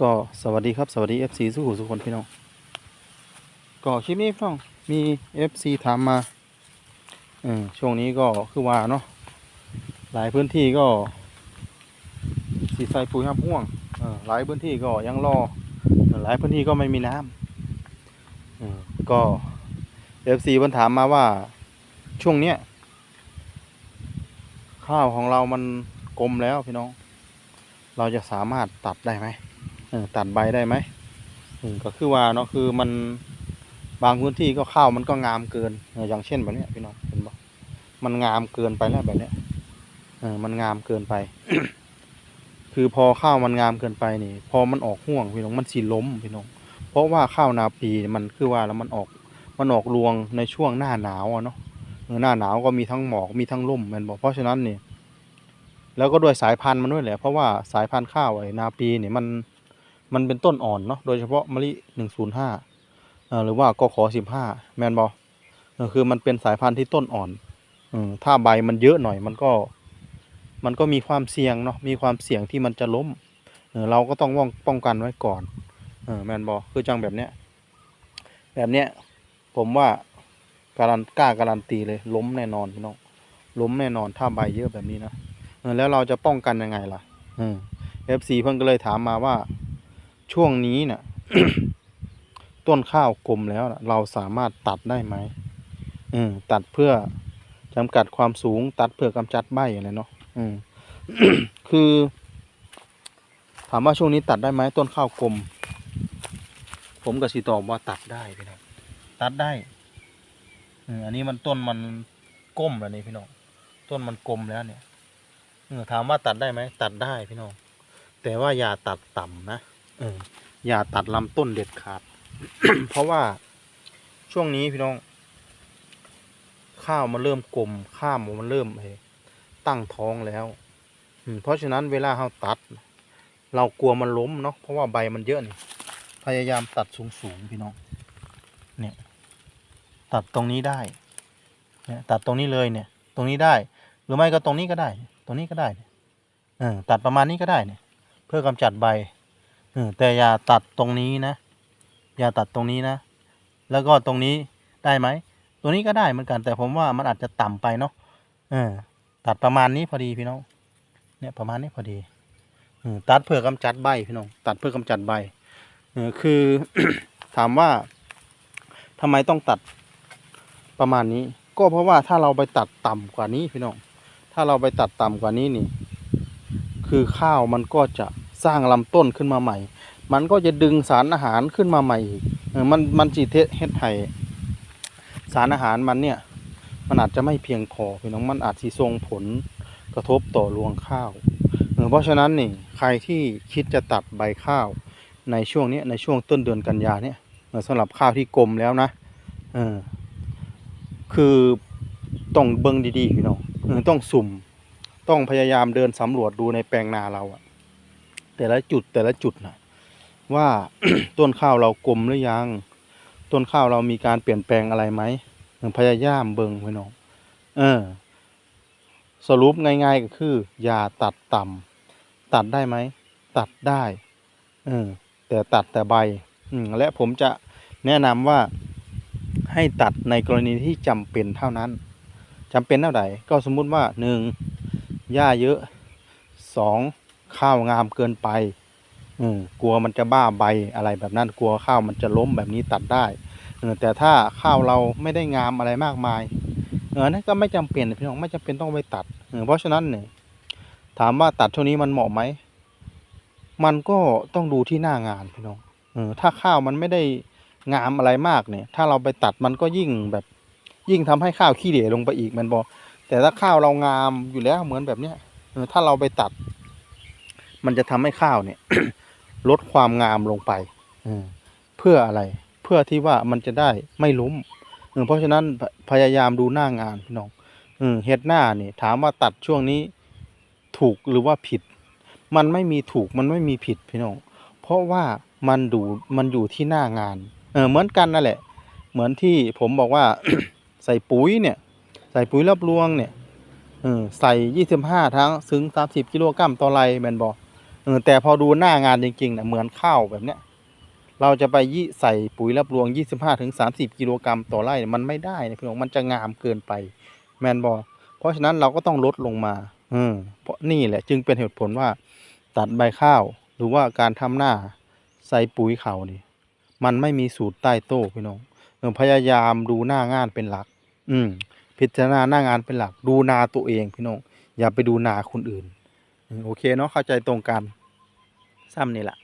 ก็สวัสดีครับสวัสดี FC สุขุสุขคนพี่น้องก็คลิปนี้พี่น้องมี FC ถามมาเออช่วงนี้ก็คือว่าเนาะหลายพื้นที่ก็สีใส่ปุ๋ยห้ามห่วงเออหลายพื้นที่ก็ยังรอหลายพื้นที่ก็ไม่มีน้ำเออก็ FC เพิ่นถามมาว่าช่วงเนี้ยข้าวของเรามันกลมแล้วพี่น้อง เราจะสามารถตัดได้ไหม ตัดใบได้ไหมก็คือว่าเนาะคือมันบางพื้นที่ก็ข้าวมันก็งามเกินอย่างเช่นแบบนี้พี่น้องเห็นปะมันงามเกินไปแล้วแบบนี้เออมันงามเกินไป คือพอข้าวมันงามเกินไปนี่ พอมันออกห่วงพี่น้องมันสีล้มพี่น้อง เพราะว่าข้าวนาปีมันคือว่าแล้วมันออกมันออกรวงในช่วงหน้าหนาวอะเนาะหน้าหนาวก็มีทั้งหมอกมีทั้งลมมันบอกเพราะฉะนั้นนี่แล้วก็ด้วยสายพันธุ์มันด้วยแหละเพราะว่าสายพันธุ์ข้าวไอ้นาปีเนี่ยมัน มันเป็นต้นอ่อนเนาะโดยเฉพาะมะลิหนึ่งศูนย์ห้าหรือว่ากขอสิบห้าแมนบอคือมันเป็นสายพันธุ์ที่ต้นอ่อนอมถ้าใบมันเยอะหน่อยมันก็ มันก็มีความเสี่ยงเนาะมีความเสี่ยงที่มันจะล้มเออเราก็ต้องป้องป้องกันไว้ก่อนเออแมนบอคือจังแบบเนี้ยแบบเนี้ยผมว่าการันกล้าการันตีเลยล้มแน่นอนพี่น้องล้มแน่นอนถ้าใบเยอะแบบนี้นะเออแล้วเราจะป้องกันยังไงล่ะเออฟซีเพิ่งก็เลยถามมาว่า ช่วงนี้เนี่ยต้นข้าวกลมแล้วนะเราสามารถตัดได้ไหมเออตัดเพื่อจำกัดความสูง ตัดเพื่อกำจัดใบอะไรเนาะอืมคือ ถามว่าช่วงนี้ตัดได้ไหมต้นข้าวกลม ผมกับสีตอบว่าตัดได้พี่น้องตัดได้เอออันนี้มันต้นมันก้มแล้วนี่พี่น้องต้นมันกลมแล้วเนี่ยเออถามว่าตัดได้ไหมตัดได้พี่น้องแต่ว่าอย่าตัดต่ำนะ อย่าตัดลำต้นเด็ดขาด เพราะว่าช่วงนี้พี่น้อง ข้าวมันเริ่มกลมข้ามมันเริ่มตั้งท้องแล้วเพราะฉะนั้นเวลาเราตัด เรากลัวมันล้มเนาะเพราะว่าใบมันเยอะนี่พยายามตัดสูงสูงๆพี่น้องเนี่ยตัดตรงนี้ได้เนี่ยตัดตรงนี้เลยเนี่ย ตรงนี้ได้ หรือไม่ก็ตรงนี้ก็ได้ ตรงนี้ก็ได้เออตัดประมาณนี้ก็ได้เนี่ย เพื่อกำจัดใบ เออแต่อย่าตัดตรงนี้นะ อย่าตัดตรงนี้นะ แล้วก็ตรงนี้ได้ไหมตรงนี้ก็ได้เหมือนกัน แต่ผมว่ามันอาจจะต่ำไปเนาะเออตัดประมาณนี้พอดีพี่น้อง เนี่ยประมาณนี้พอดีอตัดเพื่อกำจัดใบพี่น้อง ตัดเพื่อกำจัดใบเออคือถามว่าทำไมต้องตัดประมาณนี้ ก็เพราะว่าถ้าเราไปตัดต่ำกว่านี้พี่น้อง ถ้าเราไปตัดต่ำกว่านี้นี่ คือข้าวมันก็จะ สร้างลำต้นขึ้นมาใหม่ มันก็จะดึงสารอาหารขึ้นมาใหม่อีกมันมันจีเทเฮ็ดให้สารอาหารมันเนี่ย มันอาจจะไม่เพียงพอพี่น้องมันอาจสิส่งผลกระทบต่อรวงข้าวเออเพราะฉะนั้นนี่ใครที่คิดจะตัดใบข้าวในช่วงนี้ในช่วงต้นเดือนกันยาเนี่ยสำหรับข้าวที่กลมแล้วนะเออคือต้องเบิ่งดีๆพี่น้องเออต้องสุ่ม ต้องพยายามเดินสำรวจดูในแปลงนาเราอะ แต่ละจุดแต่ละจุดนะว่าต้นข้าวเรากลมหรือยัง ต้นข้าวเรามีการเปลี่ยนแปลงอะไรไหมเออพยายามเบิ่งพี่น้อง เออ สรุปง่ายๆก็คือ อย่าตัดต่ำตัดได้ไหม ตัดได้เออแต่ตัดแต่ใบ อืมและผมจะแนะนำว่าให้ตัดในกรณีที่จำเป็นเท่านั้นจำเป็นเท่าไหร่ก็สมมุติว่าหนึ่งหญ้าเยอะสอง ข้าวงามเกินไปอืกลัวมันจะบ้าใบอะไรแบบนั้น กลัวข้าวมันจะล้มแบบนี้ตัดได้แต่ถ้าข้าวเราไม่ได้งามอะไรมากมายเออนั่นก็ไม่จำเป็นพี่น้องไม่จำเป็นต้องไปตัดเพราะฉะนั้นเนี่ยถามว่าตัดช่วงนี้มันเหมาะไหม มันก็ต้องดูที่หน้างานพี่น้องเออถ้าข้าวมันไม่ได้งามอะไรมากเนี่ย ถ้าเราไปตัดมันก็ยิ่งแบบยิ่งทำให้ข้าวขี้เหร่ลงไปอีกมันบอกแต่ถ้าข้าวเรางามอยู่แล้วเหมือนแบบเนี้ยเออถ้าเราไปตัด มันจะทำให้ข้าวเนี่ย ลดความงามลงไปเออเพื่ออะไร เพื่อที่ว่ามันจะได้ไม่ล้มเออเพราะฉะนั้นพพยายามดูหน้างานพี่น้องเออเฮ็ดหน้านี่ถามว่าตัดช่วงนี้ถูกหรือว่าผิด มันไม่มีถูกมันไม่มีผิดพี่น้อง เพราะว่ามันดูมันอยู่ที่หน้างาน เออเหมือนกันนั่นแหละ เหมือนที่ผมบอกว่าใส่ปุ๋ยเนี่ย ใส่ปุ๋ยรับรวงเนี่ยเออใส่ยี่สิบห้าทั้งถึงสามสิบกิโลกรัมต่อไรแมนบอ เออแต่พอดูหน้างานจริงๆนะเหมือนข้าวแบบเนี้ย เราจะไปยี่ใส่ปุ๋ยรับรวง 25-30 กิโลกรัมต่อไร่มันไม่ได้นะพี่น้องมันจะงามเกินไปแมนบอเพราะฉะนั้นเราก็ต้องลดลงมาอืมเพราะนี่แหละจึงเป็นเหตุผลว่าตัดใบข้าว หรือว่าการทำหน้าใส่ปุ๋ยเขานี่ มันไม่มีสูตรใต้โต้พี่น้องเออพยายามดูหน้างานเป็นหลัก อืมพิจารณาหน้างานเป็นหลัก ดูนาตัวเองพี่น้องอย่าไปดูนาคนอื่น โอเคเนาะเข้าใจตรงกันซ้ำนี่แหละ